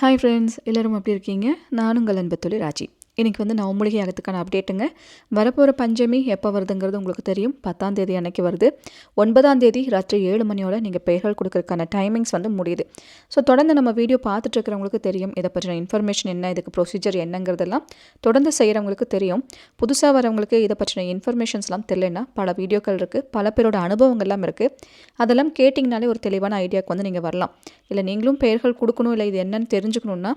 Hi friends எல்லோரும் எப்படி இருக்கீங்க? நானுங்கள் உங்கள் ராஜி. இன்றைக்கி வந்து நான் மூலிகை அகத்துக்கான அப்டேட்டுங்க வரப்போகிற பஞ்சமி எப்போ வருதுங்கிறது உங்களுக்கு தெரியும். பத்தாம் தேதி அன்னைக்கு வருது. ஒன்பதாம் தேதி ராத்திரி ஏழு மணியோட நீங்கள் பெயர்கள் கொடுக்கறதுக்கான டைமிங்ஸ் வந்து முடியுது. ஸோ தொடர்ந்து நம்ம வீடியோ பார்த்துட்டு இருக்கிறவங்களுக்கு தெரியும். இதை பற்றின இன்ஃபர்மேஷன் என்ன இதுக்கு ப்ரொசீஜர் என்னங்கிறதெல்லாம் தொடர்ந்து செய்கிறவங்களுக்கு தெரியும். புதுசாக வரவங்களுக்கு இதை பற்றின இன்ஃபர்மேஷன்ஸ்லாம் தெரியலன்னா பல வீடியோக்கள் இருக்குது பல பேரோட அனுபவங்கள்லாம் இருக்குது அதெல்லாம் கேட்டிங்கனாலே ஒரு தெளிவான ஐடியாவுக்கு வந்து நீங்கள் வரலாம். இல்லை நீங்களும் பெயர்கள் கொடுக்கணும் இல்லை இது என்னன்னு தெரிஞ்சுக்கணுன்னா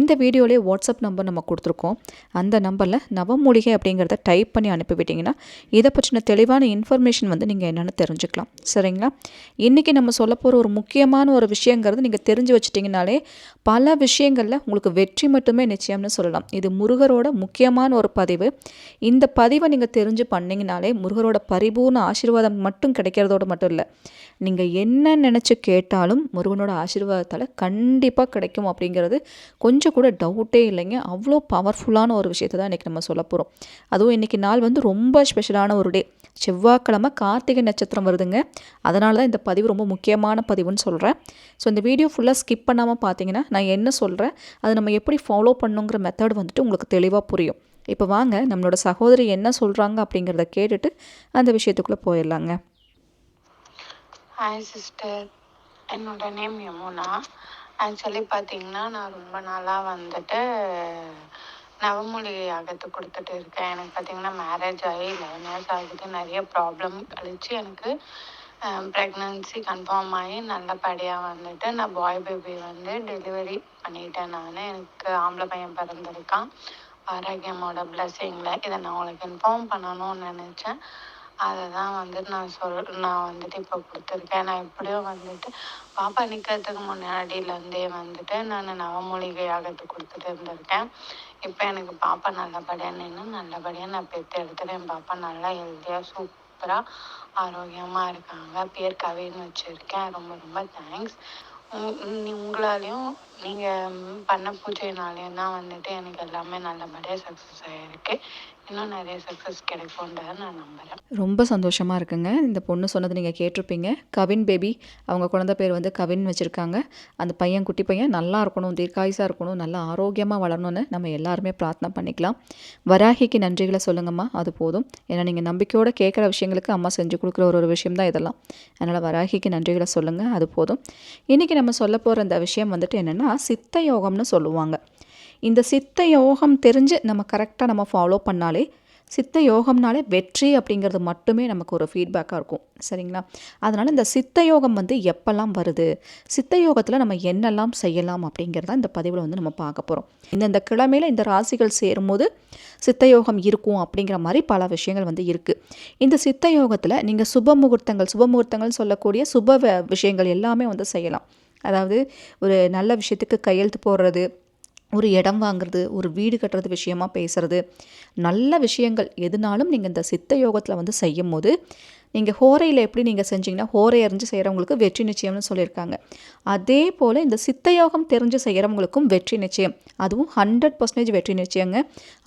இந்த வீடியோலேயே வாட்ஸ்அப் நம்பர் நம்ம கொடுத்துருக்கோம். அந்த நம்பரில் நவமூலிகை அப்படிங்கிறத டைப் பண்ணி அனுப்பிவிட்டிங்கன்னா இதை பற்றின தெளிவான இன்ஃபர்மேஷன் வந்து நீங்கள் என்னென்னு தெரிஞ்சுக்கலாம். சரிங்களா? இன்றைக்கி நம்ம சொல்ல போகிற ஒரு முக்கியமான ஒரு விஷயங்கிறது நீங்கள் தெரிஞ்சு வச்சிட்டிங்கனாலே பல விஷயங்களில் உங்களுக்கு வெற்றி மட்டுமே நிச்சயம்னு சொல்லலாம். இது முருகரோட முக்கியமான ஒரு பதிவு. இந்த பதிவை நீங்கள் தெரிஞ்சு பண்ணிங்கனாலே முருகரோட பரிபூர்ண ஆசீர்வாதம் மட்டும் கிடைக்கிறதோடு மட்டும் இல்லை நீங்கள் என்ன நினச்சி கேட்டாலும் முருகனோட ஆசீர்வாதத்தால் கண்டிப்பாக கிடைக்கும் அப்படிங்கிறது கொஞ்சம் கூட டவுட்டே இல்லைங்க. அவ்வளோ பவர்ஃபுல்லான ஒரு விஷயத்தை தான் இன்றைக்கி நம்ம சொல்ல போகிறோம் அதுவும் இன்றைக்கி நாள் வந்து ரொம்ப ஸ்பெஷலான ஒரு டே செவ்வாய்க்கிழமை கார்த்திகை நட்சத்திரம் வருதுங்க. அதனால தான் இந்த பதிவு ரொம்ப முக்கியமான பதிவுன்னு சொல்கிறேன் ஸோ இந்த வீடியோ ஃபுல்லாக ஸ்கிப் பண்ணாமல் பார்த்தீங்கன்னா நான் என்ன சொல்கிறேன் அதை நம்ம எப்படி ஃபாலோ பண்ணுங்கிற மெத்தட் வந்துட்டு உங்களுக்கு தெளிவாக புரியும். இப்போ வாங்க நம்மளோட சகோதரி என்ன சொல்கிறாங்க அப்படிங்கிறத கேட்டுட்டு அந்த விஷயத்துக்குள்ளே போயிடலாங்க. ஹாய் சிஸ்டர் என்னோட நேம் யமுனா. ஆக்சுவலி பார்த்தீங்கன்னா நான் ரொம்ப நாளாக வந்துட்டு நவமூலிகை யாகத்து கொடுத்துட்டு இருக்கேன். எனக்கு பார்த்தீங்கன்னா மேரேஜ் ஆகி லெவன் இயர்ஸ் ஆகுது. நிறைய ப்ராப்ளம் கழிச்சு எனக்கு ப்ரெக்னன்சி கன்ஃபார்ம் ஆகி நல்லபடியாக வந்துட்டு நான் பாய் பேபி வந்து டெலிவரி பண்ணிட்டேன் நான். எனக்கு ஆம்பளை பையன் பிறந்திருக்கான். ஆரோக்கியமோட பிளஸ்ஸிங்கில் இதை நான் உங்களுக்கு இன்ஃபார்ம் பண்ணணும்னு நினச்சேன். அதை தான் வந்துட்டு நான் சொல் நான் வந்துட்டு இப்போ கொடுத்துருக்கேன். நான் எப்படியும் வந்துட்டு பாப்பா நிற்கிறதுக்கு முன்னாடியிலேருந்தே வந்துட்டு நான் நவமூலிகை யாகத்துக்கு கொடுத்துட்டு இருந்திருக்கேன். இப்போ எனக்கு பாப்பா நல்லபடியாக நின்று நல்லபடியாக நான் பெற்று எடுத்துட்டு என் பாப்பா நல்லா ஹெல்த்தியாக சூப்பராக ஆரோக்கியமாக இருக்காங்க. பேர் கவின்னு வச்சுருக்கேன். ரொம்ப ரொம்ப தேங்க்ஸ் உங்களாலையும் நீங்கள் பண்ண பூஜையினாலையும் தான் வந்துட்டு எனக்கு எல்லாமே நல்லபடியாக சக்ஸஸ் ஆகிருக்கு இன்னும் நிறைய சக்ஸஸ் கிடைக்கும்ன்றதை நான் நம்புகிறேன் ரொம்ப சந்தோஷமாக இருக்குங்க. இந்த பொண்ணு சொன்னது நீங்கள் கேட்டிருப்பீங்க. கவின் பேபி அவங்க குழந்த பேர் வந்து கவின் வச்சுருக்காங்க. அந்த பையன் குட்டி பையன் நல்லா இருக்கணும் தீர்க்காயுசாக இருக்கணும் நல்லா ஆரோக்கியமாக வளரணும்னு நம்ம எல்லாருமே பிரார்த்தனை பண்ணிக்கலாம். வராகிக்கு நன்றிகளை சொல்லுங்கம்மா. அது போதும். ஏன்னா நீங்கள் நம்பிக்கையோடு கேட்குற விஷயங்களுக்கு அம்மா செஞ்சு கொடுக்குற ஒரு ஒரு விஷயம் தான் இதெல்லாம். அதனால் வராகிக்கு நன்றிகளை சொல்லுங்கள் அது போதும். இன்றைக்கி நம்ம சொல்ல போகிற இந்த விஷயம் வந்துட்டு என்னென்னா சித்த யோகம்னு சொல்லுவாங்க. இந்த சித்த யோகம் தெரிஞ்சு நம்ம கரெக்டாக நம்ம ஃபாலோ பண்ணாலே சித்த யோகம்னாலே வெற்றி அப்படிங்கிறது மட்டுமே நமக்கு ஒரு ஃபீட்பேக்காக இருக்கும். சரிங்களா? அதனால் இந்த சித்த யோகம் வந்து எப்போல்லாம் வருது சித்த யோகத்தில் நம்ம என்னெல்லாம் செய்யலாம் அப்படிங்கிறத இந்த பதிவில் வந்து நம்ம பார்க்க போகிறோம் இந்தந்த கிழமையில் இந்த ராசிகள் சேரும்போது சித்த யோகம் இருக்கும் அப்படிங்கிற மாதிரி பல விஷயங்கள் வந்து இருக்குது இந்த சித்த யோகத்தில் நீங்கள் சுப முகூர்த்தங்கள் சுப முகூர்த்தங்கள் சொல்லக்கூடிய சுப விஷயங்கள் எல்லாமே வந்து செய்யலாம். அதாவது ஒரு நல்ல விஷயத்துக்கு கையெழுத்து போடுறது ஒரு இடம் வாங்குறது ஒரு வீடு கட்டுறது விஷயமா பேசுகிறது நல்ல விஷயங்கள் எதுனாலும் நீங்கள் இந்த சித்த யோகத்தில் வந்து செய்யும் போது நீங்கள் ஹோரையில் எப்படி நீங்கள் செஞ்சீங்கன்னா ஹோரை அறிஞ்சு செய்கிறவங்களுக்கு வெற்றி நிச்சயம்னு சொல்லியிருக்காங்க. அதே போல் இந்த சித்தயோகம் தெரிஞ்சு செய்கிறவங்களுக்கும் வெற்றி நிச்சயம். அதுவும் ஹண்ட்ரட் பர்சன்டேஜ் வெற்றி நிச்சயங்க.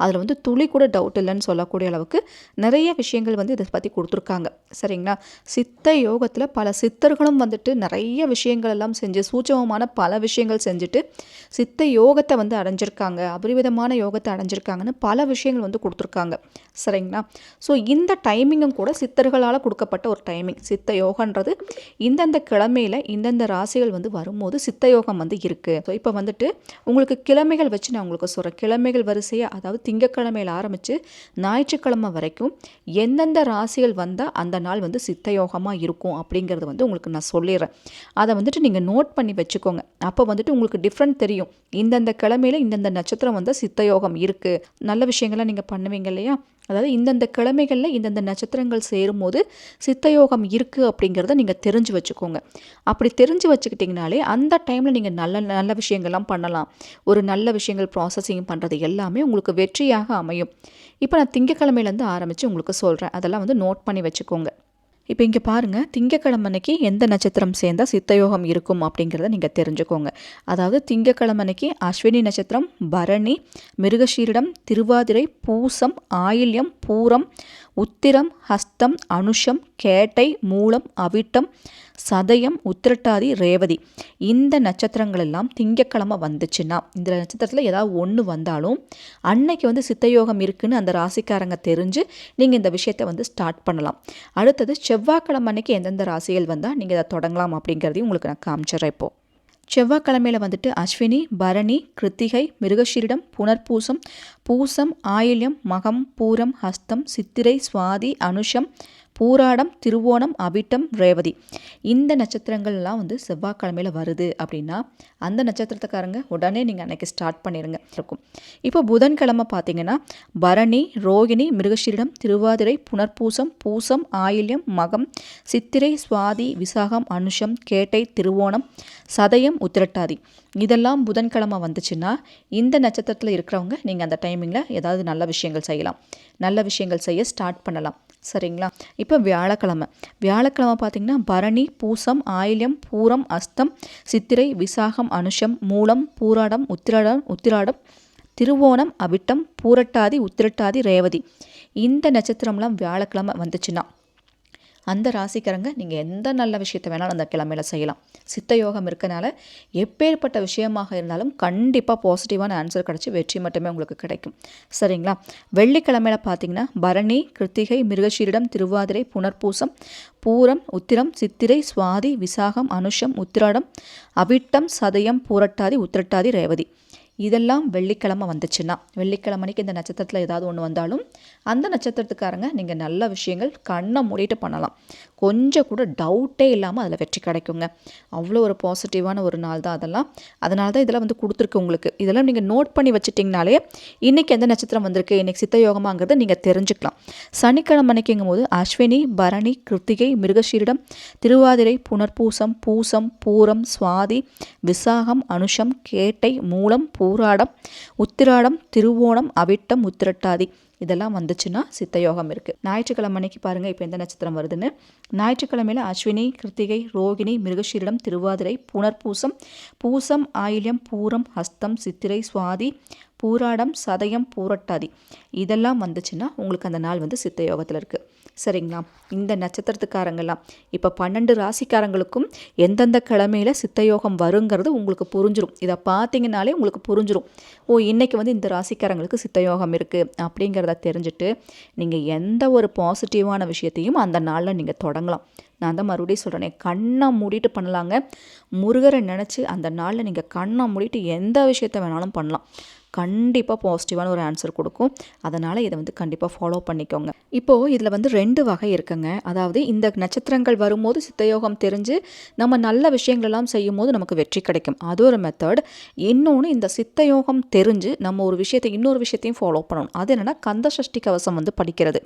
அதில் வந்து துளி கூட டவுட் இல்லைன்னு சொல்லக்கூடிய அளவுக்கு நிறைய விஷயங்கள் வந்து இதை பற்றி கொடுத்துருக்காங்க. சரிங்களா? சித்த யோகத்தில் பல சித்தர்களும் வந்துட்டு நிறைய விஷயங்கள் எல்லாம் செஞ்சு சூட்சமமான பல விஷயங்கள் செஞ்சுட்டு சித்த யோகத்தை வந்து அடைஞ்சிருக்காங்க. அபரிவிதமான யோகத்தை அடைஞ்சிருக்காங்கன்னு பல விஷயங்கள் வந்து கொடுத்துருக்காங்க. சரிங்களா? ஸோ இந்த டைமிங்கும் கூட சித்தர்களால் கொடுக்கப்பட்ட ஒரு டைமிங் சித்த யோகன்றது இந்தந்த கிழமையில் இந்தந்த ராசிகள் வந்து வரும்போது சித்த யோகம் வந்து இருக்குது ஸோ இப்போ வந்துட்டு உங்களுக்கு கிழமைகள் வச்சு நான் உங்களுக்கு சொல்கிறேன் கிழமைகள் வரிசையாக அதாவது திங்கக்கிழமையில் ஆரம்பித்து ஞாயிற்றுக்கிழமை வரைக்கும் எந்தெந்த ராசிகள் வந்தால் அந்த நாள் வந்து சித்த யோகமாக இருக்கும் அப்படிங்கிறது வந்து உங்களுக்கு நான் சொல்லிடுறேன். அதை வந்துட்டு நீங்கள் நோட் பண்ணி வச்சுக்கோங்க. அப்போ வந்துட்டு உங்களுக்கு டிஃப்ரெண்ட் தெரியும். இந்தந்த கிழமையில் இந்தந்த நட்சத்திரம் வந்து சித்த யோகம் இருக்குது நல்ல விஷயங்கள்லாம் நீங்கள் பண்ணுவீங்க இல்லையா? அதாவது இந்தந்த கிழமைகளில் இந்தந்த நட்சத்திரங்கள் சேரும்போது சித்தயோகம் இருக்குது அப்படிங்கிறத நீங்கள் தெரிஞ்சு வச்சுக்கோங்க. அப்படி தெரிஞ்சு வச்சுக்கிட்டிங்கனாலே அந்த டைமில் நீங்கள் நல்ல நல்ல விஷயங்கள்லாம் பண்ணலாம். ஒரு நல்ல விஷயங்கள் ப்ராசஸிங் பண்ணுறது எல்லாமே உங்களுக்கு வெற்றியாக அமையும். இப்போ நான் திங்கக்கிழமையிலேருந்து ஆரம்பித்து உங்களுக்கு சொல்கிறேன் அதெல்லாம் வந்து நோட் பண்ணி வச்சுக்கோங்க. இப்போ இங்கே பாருங்கள் திங்கக்கிழமனைக்கு எந்த நட்சத்திரம் சேர்ந்தால் சித்தயோகம் இருக்கும் அப்படிங்கிறத நீங்கள் தெரிஞ்சுக்கோங்க. அதாவது திங்கக்கிழமனைக்கு அஸ்வினி நட்சத்திரம் பரணி மிருகஷீரிடம் திருவாதிரை பூசம் ஆயில்யம் பூரம் உத்திரம் ஹஸ்தம் அனுஷம் கேட்டை மூலம் அவிட்டம் சதயம் உத்திரட்டாதி ரேவதி. இந்த நட்சத்திரங்கள் எல்லாம் திங்கக்கிழமை வந்துச்சுன்னா இந்த நட்சத்திரத்தில் ஏதாவது ஒன்று வந்தாலும் அன்னைக்கு வந்து சித்தயோகம் இருக்குன்னு அந்த ராசிக்காரங்க தெரிஞ்சு நீங்கள் இந்த விஷயத்தை வந்து ஸ்டார்ட் பண்ணலாம். அடுத்தது செவ்வாய்க்கிழமை அன்னைக்கு எந்தெந்த ராசிகள் வந்தால் நீங்கள் இதை தொடங்கலாம் அப்படிங்கிறதையும் உங்களுக்கு நான் காமிச்சிடுறேன் இப்போது செவ்வாய்க்கிழமையில் வந்துட்டு அஸ்வினி பரணி கிருத்திகை மிருகஷீரிடம் புனர்பூசம் பூசம் ஆயில்யம் மகம் பூரம் ஹஸ்தம் சித்திரை சுவாதி அனுஷம் பூராடம் திருவோணம் அபிட்டம் ரேவதி. இந்த நட்சத்திரங்கள்லாம் வந்து செவ்வாய்க்கிழமையில் வருது அப்படின்னா அந்த நட்சத்திரத்துக்காரங்க உடனே நீங்கள் அன்றைக்கி ஸ்டார்ட் பண்ணிடுங்க இருக்கும். இப்போ புதன்கிழமை பார்த்தீங்கன்னா பரணி ரோகிணி மிருகஷீரிடம் திருவாதிரை புனர்பூசம் பூசம் ஆயில்யம் மகம் சித்திரை சுவாதி விசாகம் அனுஷம் கேட்டை திருவோணம் சதயம் உத்திரட்டாதி. இதெல்லாம் புதன்கிழமை வந்துச்சுன்னா இந்த நட்சத்திரத்தில் இருக்கிறவங்க நீங்கள் அந்த டைமிங்கில் ஏதாவது நல்ல விஷயங்கள் செய்யலாம். நல்ல விஷயங்கள் செய்ய ஸ்டார்ட் பண்ணலாம். சரிங்களா? இப்போ வியாழக்கிழமை. வியாழக்கிழமை பார்த்தீங்கன்னா பரணி பூசம் ஆயில்யம் பூரம் அஸ்தம் சித்திரை விசாகம் அனுஷம் மூலம் பூராடம் உத்திராடம் உத்திராடம் திருவோணம் அவிட்டம் பூரட்டாதி உத்திரட்டாதி ரேவதி. இந்த நட்சத்திரம்லாம் வியாழக்கிழமை வந்துச்சுன்னா அந்த ராசிக்காரங்க நீங்கள் எந்த நல்ல விஷயத்தை வேணாலும் அந்த கிழமையில செய்யலாம். சித்த யோகம் இருக்கனால எப்பேற்பட்ட விஷயமாக இருந்தாலும் கண்டிப்பாக பாசிட்டிவான ஆன்சர் கிடச்சி வெற்றி மட்டுமே உங்களுக்கு கிடைக்கும். சரிங்களா? வெள்ளிக்கிழமையில பார்த்தீங்கன்னா பரணி கிருத்திகை மிருகஷீரிடம் திருவாதிரை புனர்பூசம் பூரம் உத்திரம் சித்திரை சுவாதி விசாகம் அனுஷம் உத்திராடம் அவிட்டம் சதயம் பூரட்டாதி உத்திரட்டாதி ரேவதி. இதெல்லாம் வெள்ளிக்கிழமை வந்துச்சுன்னா வெள்ளிக்கிழமைக்கு இந்த நட்சத்திரத்தில் ஏதாவது ஒன்று வந்தாலும் அந்த நட்சத்திரத்துக்காரங்க நீங்கள் நல்ல விஷயங்கள் கண்ணை மூடிட்டு பண்ணலாம். கொஞ்சம் கூட டவுட்டே இல்லாமல் அதில் வெற்றி கிடைக்குங்க. அவ்வளோ ஒரு பாசிட்டிவான ஒரு நாள் தான் அதெல்லாம். அதனால தான் இதெல்லாம் வந்து கொடுத்துருக்கு உங்களுக்கு. இதெல்லாம் நீங்கள் நோட் பண்ணி வச்சுட்டிங்கனாலே இன்றைக்கி எந்த நட்சத்திரம் வந்திருக்கு இன்றைக்கி சித்த யோகமாங்கிறத நீங்கள் தெரிஞ்சுக்கலாம். சனிக்கிழமை அன்னைக்குங்கும் போது அஸ்வினி பரணி கிருத்திகை மிருகஷீரிடம் திருவாதிரை புனர்பூசம் பூசம் பூரம் சுவாதி விசாகம் அனுஷம் கேட்டை மூலம் பூராடம் உத்திராடம் திருவோணம் அவிட்டம் உத்திரட்டாதி. இதெல்லாம் வந்துச்சுன்னா சித்த யோகம் இருக்குது ஞாயிற்றுக்கிழமை அன்னைக்கு பாருங்கள் இப்போ எந்த நட்சத்திரம் வருதுன்னு? ஞாயிற்றுக்கிழமையில் அஸ்வினி கிருத்திகை ரோகிணி மிருகஷீரிடம் திருவாதிரை புனர்பூசம் பூசம் ஆயில்யம் பூரம் ஹஸ்தம் சித்திரை சுவாதி பூராடம் சதயம் பூரட்டாதி. இதெல்லாம் வந்துச்சுன்னா உங்களுக்கு அந்த நாள் வந்து சித்த யோகத்தில் இருக்குது சரிங்களா? இந்த நட்சத்திரத்துக்காரங்கெல்லாம். இப்போ பன்னெண்டு ராசிக்காரங்களுக்கும் எந்தெந்த கிழமையில் சித்தயோகம் வருங்கிறது உங்களுக்கு புரிஞ்சிடும் இதை பார்த்தீங்கனாலே உங்களுக்கு புரிஞ்சிடும் ஓ இன்னைக்கு வந்து இந்த ராசிக்காரங்களுக்கு சித்தயோகம் இருக்குது அப்படிங்கிறத தெரிஞ்சுட்டு நீங்கள் எந்த ஒரு பாசிட்டிவான விஷயத்தையும் அந்த நாளில் நீங்கள் தொடங்கலாம். நான் தான் மறுபடியும் சொல்கிறேனே கண்ணை மூடிட்டு பண்ணலாங்க. முருகரை நினச்சி அந்த நாளில் நீங்கள் கண்ணை மூடிட்டு எந்த விஷயத்த வேணாலும் பண்ணலாம். கண்டிப்பாக பாசிட்டிவான ஒரு ஆன்சர் கொடுக்கும். அதனால் இதை வந்து கண்டிப்பாக ஃபாலோ பண்ணிக்கோங்க. இப்போது இதில் வந்து ரெண்டு வகை இருக்குங்க. அதாவது இந்த நட்சத்திரங்கள் வரும்போது சித்தயோகம் தெரிஞ்சு நம்ம நல்ல விஷயங்களெல்லாம் செய்யும் போது நமக்கு வெற்றி கிடைக்கும். அது ஒரு மெத்தட் இன்னொன்று இந்த சித்தயோகம் தெரிஞ்சு நம்ம ஒரு விஷயத்தை இன்னொரு விஷயத்தையும் ஃபாலோ பண்ணணும். அது என்னென்னா கந்த சஷ்டி கவசம் வந்து படிக்கிறது.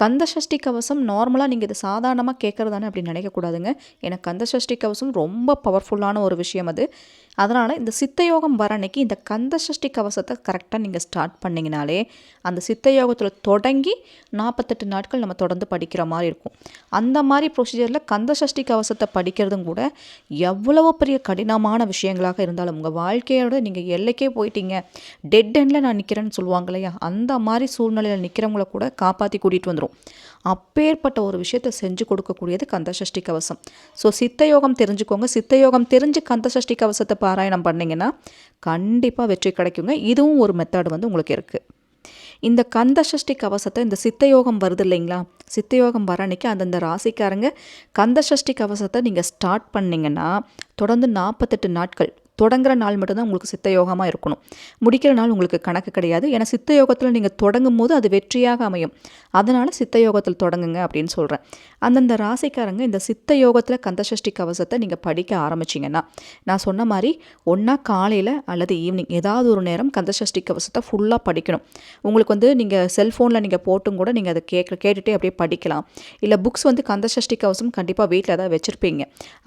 கந்த சஷ்டி கவசம் நார்மலாக நீங்கள் இது சாதாரணமாக கேட்குறதானே அப்படின்னு நினைக்கக்கூடாதுங்க. ஏன்னா கந்த சஷ்டி கவசம் ரொம்ப பவர்ஃபுல்லான ஒரு விஷயம் அது. அதனால் இந்த சித்தயோகம் வர அன்னைக்கு இந்த கந்த சஷ்டி கவசத்தை கரெக்டாக நீங்கள் ஸ்டார்ட் பண்ணிங்கனாலே அந்த சித்தயோகத்தில் தொடங்கி நாற்பத்தெட்டு நாட்கள் நம்ம தொடர்ந்து படிக்கிற மாதிரி இருக்கும். அந்த மாதிரி ப்ரொசீஜரில் கந்த சஷ்டி கவசத்தை படிக்கிறதும் கூட எவ்வளவு பெரிய கடினமான விஷயங்களாக இருந்தாலும் உங்கள் வாழ்க்கையோட நீங்கள் எல்லைக்கே போயிட்டீங்க. டெட் எண்டில் நான் நிற்கிறேன்னு சொல்லுவாங்க இல்லையா? அந்த மாதிரி சூழ்நிலையில் நிற்கிறவங்கள கூட காப்பாற்றி கூட்டிகிட்டு வந்துடும் அப்பேற்பட்ட ஒரு விஷயத்தை செஞ்சு கொடுக்கக்கூடியது கந்தசஷ்டி கவசம். ஸோ சித்தயோகம் தெரிஞ்சுக்கோங்க. சித்தயோகம் தெரிஞ்சு கந்தசஷ்டி கவசத்தை பாராயணம் பண்ணிங்கன்னா கண்டிப்பாக வெற்றி கிடைக்குங்க. இதுவும் ஒரு மெத்தட் வந்து உங்களுக்கு இருக்குது இந்த கந்தசஷ்டி கவசத்தை இந்த சித்தயோகம் வருது இல்லைங்களா? சித்தயோகம் வர அன்னைக்கு அந்தந்த ராசிக்காரங்க கந்தசஷ்டி கவசத்தை நீங்கள் ஸ்டார்ட் பண்ணிங்கன்னா தொடர்ந்து நாற்பத்தெட்டு நாட்கள் தொடங்குற நாள் மட்டும்தான் உங்களுக்கு சித்த யோகமாக இருக்கணும். முடிக்கிற நாள் உங்களுக்கு கணக்கு கிடையாது. ஏன்னா சித்த யோகத்தில் நீங்கள் தொடங்கும் போது அது வெற்றியாக அமையும். அதனால் சித்த யோகத்தில் தொடங்குங்க அப்படின்னு சொல்கிறேன் அந்தந்த ராசிக்காரங்க இந்த சித்த யோகத்தில் கந்தசஷ்டி கவசத்தை நீங்கள் படிக்க ஆரம்பிச்சிங்கன்னா நான் சொன்ன மாதிரி ஒன்றா காலையில் அல்லது ஈவினிங் ஏதாவது ஒரு நேரம் கந்தசஷ்டி கவசத்தை ஃபுல்லாக படிக்கணும். உங்களுக்கு வந்து நீங்கள் செல்ஃபோனில் நீங்கள் போட்டும் கூட நீங்கள் அதை கேட்க கேட்டுகிட்டே அப்படியே படிக்கலாம். இல்லை புக்ஸ் வந்து கந்தசஷ்டி கவசம் கண்டிப்பாக வீட்டில் ஏதாவது வச்சுருப்பீங்க.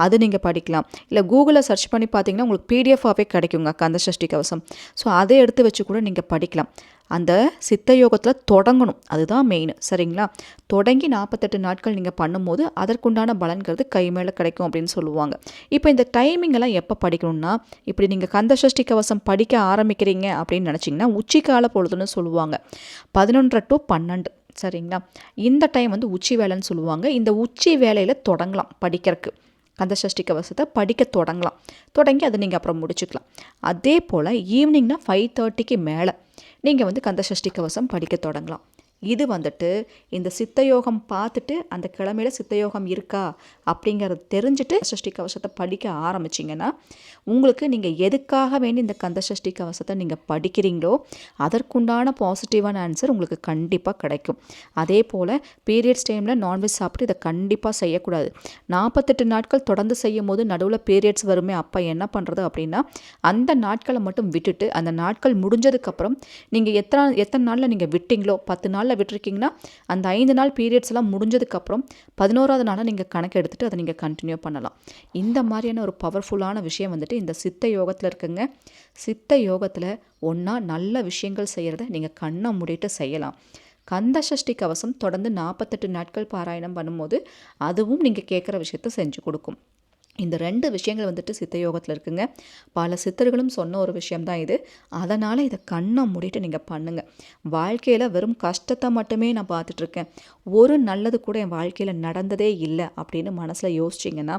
அது நீங்கள் படிக்கலாம். இல்லை கூகுளில் சர்ச் பண்ணி பார்த்தீங்கன்னா உங்களுக்கு பிடிஎஃபாகவே கிடைக்குங்க கந்த சஷ்டி கவசம். ஸோ அதை எடுத்து வச்சு கூட நீங்கள் படிக்கலாம். அந்த சித்த யோகத்தில் தொடங்கணும். அதுதான் மெயின் சரிங்களா? தொடங்கி நாற்பத்தெட்டு நாட்கள் நீங்கள் பண்ணும்போது அதற்குண்டான பலன்கிறது கை மேலே கிடைக்கும் அப்படின்னு சொல்லுவாங்க. இப்போ இந்த டைமிங் எல்லாம் எப்போ படிக்கணும்னா இப்படி நீங்கள் கந்த சஷ்டி கவசம் படிக்க ஆரம்பிக்கிறீங்க அப்படின்னு நினச்சிங்கன்னா உச்சிக்கால பொழுதுன்னு சொல்லுவாங்க. பதினொன்றரை டு பன்னெண்டு சரிங்களா? இந்த டைம் வந்து உச்சி வேலைன்னு சொல்லுவாங்க. இந்த உச்சி வேலையில் தொடங்கலாம் படிக்கிறதுக்கு. கந்த சஷ்டி கவசத்தை படிக்க தொடங்கலாம். தொடங்கி அதை நீங்கள் அப்புறம் முடிச்சுக்கலாம். அதே போல் ஈவினிங்னா ஃபைவ் தேர்ட்டிக்கு மேலே நீங்கள் வந்து கந்த சஷ்டி கவசம் படிக்க தொடங்கலாம். இது வந்துட்டு இந்த சித்தயோகம் பார்த்துட்டு அந்த கிழமையில் சித்தயோகம் இருக்கா அப்படிங்கிறத தெரிஞ்சுட்டு சஷ்டி கவசத்தை படிக்க ஆரம்பிச்சிங்கன்னா உங்களுக்கு நீங்கள் எதுக்காக வேண்டி இந்த கந்த சஷ்டி கவசத்தை நீங்கள் படிக்கிறீங்களோ அதற்குண்டான பாசிட்டிவான ஆன்சர் உங்களுக்கு கண்டிப்பாக கிடைக்கும். அதே போல் பீரியட்ஸ் டைமில் நான்வெஜ் சாப்பிட்டு இதை கண்டிப்பாக செய்யக்கூடாது. நாற்பத்தெட்டு நாட்கள் தொடர்ந்து செய்யும் போது நடுவில் பீரியட்ஸ் வருமே அப்போ என்ன பண்ணுறது அப்படின்னா அந்த நாட்களை மட்டும் விட்டுட்டு அந்த நாட்கள் முடிஞ்சதுக்கப்புறம் நீங்கள் எத்தனை எத்தனை நாளில் நீங்கள் விட்டிங்களோ பத்து நாள் நாளில் விட்டுருக்கீங்கன்னா அந்த ஐந்து நாள் பீரியட்ஸ் எல்லாம் முடிஞ்சதுக்கப்புறம் பதினோராவது நாளாக நீங்கள் கணக்கு எடுத்துகிட்டு அதை நீங்கள் கண்டினியூ பண்ணலாம். இந்த மாதிரியான ஒரு பவர்ஃபுல்லான விஷயம் வந்துட்டு இந்த சித்த யோகத்தில் இருக்குங்க. சித்த யோகத்தில் ஒன்றா நல்ல விஷயங்கள் செய்கிறத நீங்கள் கண்ணை மூடிட்டு செய்யலாம். கந்த சஷ்டி கவசம் தொடர்ந்து நாற்பத்தெட்டு நாட்கள் பாராயணம் பண்ணும்போது அதுவும் நீங்கள் கேட்குற விஷயத்த செஞ்சு கொடுக்கும். இந்த ரெண்டு விஷயங்கள் வந்துட்டு சித்த யோகத்தில் இருக்குங்க. பல சித்தர்களும் சொன்ன ஒரு விஷயம்தான் இது. அதனால் இதை கண்ணை மூடிட்டு நீங்கள் பண்ணுங்கள் வாழ்க்கையில் வெறும் கஷ்டத்தை மட்டுமே நான் பார்த்துட்ருக்கேன். ஒரு நல்லது கூட என் வாழ்க்கையில் நடந்ததே இல்லை அப்படின்னு மனசில் யோசிச்சிங்கன்னா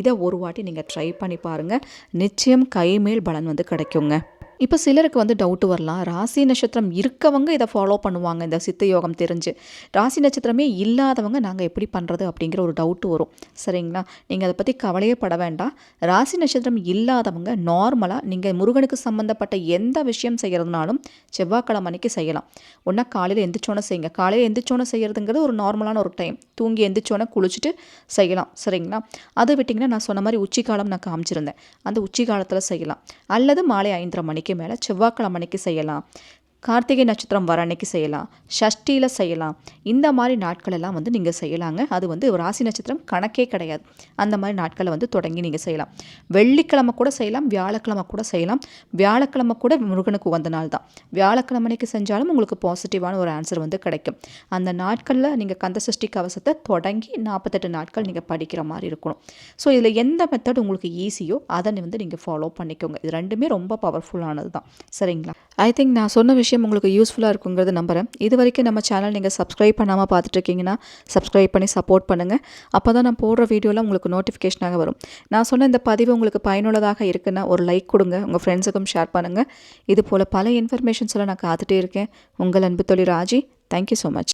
இதை ஒரு வாட்டி நீங்கள் ட்ரை பண்ணி பாருங்கள் நிச்சயம் கைமேல் பலன் வந்து கிடைக்குங்க. இப்போ சிலருக்கு வந்து டவுட் வரலாம். ராசி நட்சத்திரம் இருக்கவங்க இதை ஃபாலோ பண்ணுவாங்க. இந்த சித்த யோகம் தெரிஞ்சு ராசி நட்சத்திரமே இல்லாதவங்க நாங்கள் எப்படி பண்ணுறது அப்படிங்கிற ஒரு டவுட் வரும். சரிங்களா? நீங்கள் அதை பற்றி கவலையே பட வேண்டாம். ராசி நட்சத்திரம் இல்லாதவங்க நார்மலாக நீங்கள் முருகனுக்கு சம்மந்தப்பட்ட எந்த விஷயம் செய்கிறதுனாலும் செவ்வாய்க்கிழமை அன்னைக்கு செய்யலாம். ஒன்றா காலையில் எந்திரிச்சோன்னே செய்யுங்க. காலையில் எந்திரிச்சோன்னே செய்கிறதுங்கிறது ஒரு நார்மலான ஒரு டைம் தூங்கி எந்திரிச்சோன்னே குளிச்சுட்டு செய்யலாம். சரிங்களா? அது விட்டிங்கன்னா நான் சொன்ன மாதிரி உச்சிக்காலம் நான் காமிச்சிருந்தேன். அந்த உச்சிக்காலத்தில் செய்யலாம். அல்லது மாலை ஐந்தரை மணிக்கு மேலே செவ்வாய்க்கிழமை அன்னைக்கு செய்யலாம். கார்த்திகை நட்சத்திரம் வர அன்னைக்கு செய்யலாம். ஷஷ்டியில் செய்யலாம். இந்த மாதிரி நாட்களெல்லாம் வந்து நீங்கள் செய்யலாங்க. அது வந்து ராசி நட்சத்திரம் கணக்கே கிடையாது. அந்த மாதிரி நாட்களை வந்து தொடங்கி நீங்கள் செய்யலாம். வெள்ளிக்கிழமை கூட செய்யலாம். வியாழக்கிழமை கூட செய்யலாம். வியாழக்கிழமை கூட முருகனுக்கு உகந்த நாள் தான். வியாழக்கிழமைக்கு செஞ்சாலும் உங்களுக்கு பாசிட்டிவான ஒரு ஆன்சர் வந்து கிடைக்கும். அந்த நாட்களில் நீங்கள் கந்த சஷ்டி கவசத்தை தொடங்கி நாற்பத்தெட்டு நாட்கள் நீங்கள் படிக்கிற மாதிரி இருக்கணும். ஸோ இதில் எந்த மெத்தட் உங்களுக்கு ஈஸியோ அதை வந்து நீங்கள் ஃபாலோ பண்ணிக்கோங்க. இது ரெண்டுமே ரொம்ப பவர்ஃபுல்லானது தான். சரிங்களா? ஐ திங்க் நான் சொன்ன விஷயம் உங்களுக்கு யூஸ்ஃபுல்லாக இருக்குங்கிறது நம்புகிறேன் இது வரைக்கும் நம்ம சேனல் நீங்கள் சப்ஸ்கிரைப் பண்ணாமல் பார்த்துட்ருக்கீங்கன்னா சப்ஸ்கிரைப் பண்ணி சப்போர்ட் பண்ணுங்கள் அப்போ தான் நான் போடுற வீடியோலாம் உங்களுக்கு நோட்டிஃபிகேஷனாக வரும். நான் சொன்ன இந்த பதிவு உங்களுக்கு பயனுள்ளதாக இருக்குன்னா ஒரு லைக் கொடுங்க. உங்கள் ஃப்ரெண்ட்ஸுக்கும் ஷேர் பண்ணுங்கள் இது போல் பல இன்ஃபர்மேஷன்ஸ் எல்லாம் நான் காத்துட்டே இருக்கேன். உங்கள் அன்பு தொழில் ராஜி. Thank you so much